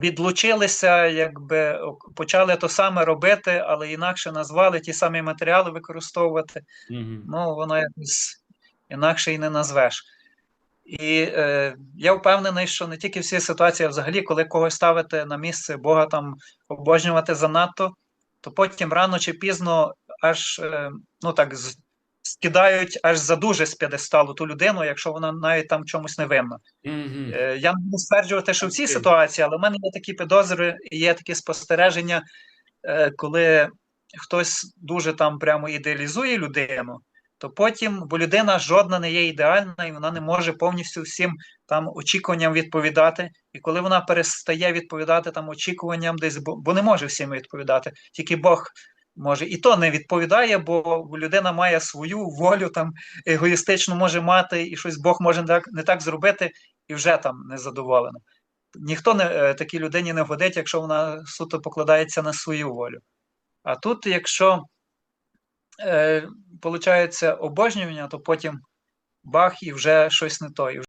відлучилися, якби почали то саме робити, але інакше назвали ті самі матеріали використовувати. Мгм. Ну, воно якось інакше і не назвеш. І е, я впевнений, що не тільки в цій ситуації, а взагалі, коли когось ставити на місце Бога там обожнювати занадто, то потім рано чи пізно аж е, ну так скидають аж за дуже з п'єдесталу ту людину, якщо вона навіть там чомусь не винна. Мгм. Е, Я не буду стверджувати, що в цій Окей. ситуації, але в мене є такі підозри є такі спостереження, е, коли хтось дуже там прямо ідеалізує людину, то потім, бо людина жодна не є ідеальна, і вона не може повністю всім там очікуванням відповідати. І коли вона перестає відповідати там очікуванням десь, бо, бо не може всім відповідати, тільки Бог може. І то не відповідає, бо людина має свою волю, там егоїстично може мати, і щось Бог може не так, не так зробити, і вже там незадоволена. Ніхто не е, такій людині не годить, якщо вона суто покладається на свою волю. А тут, якщо е, обожнювання, то потім бах і вже щось не то. і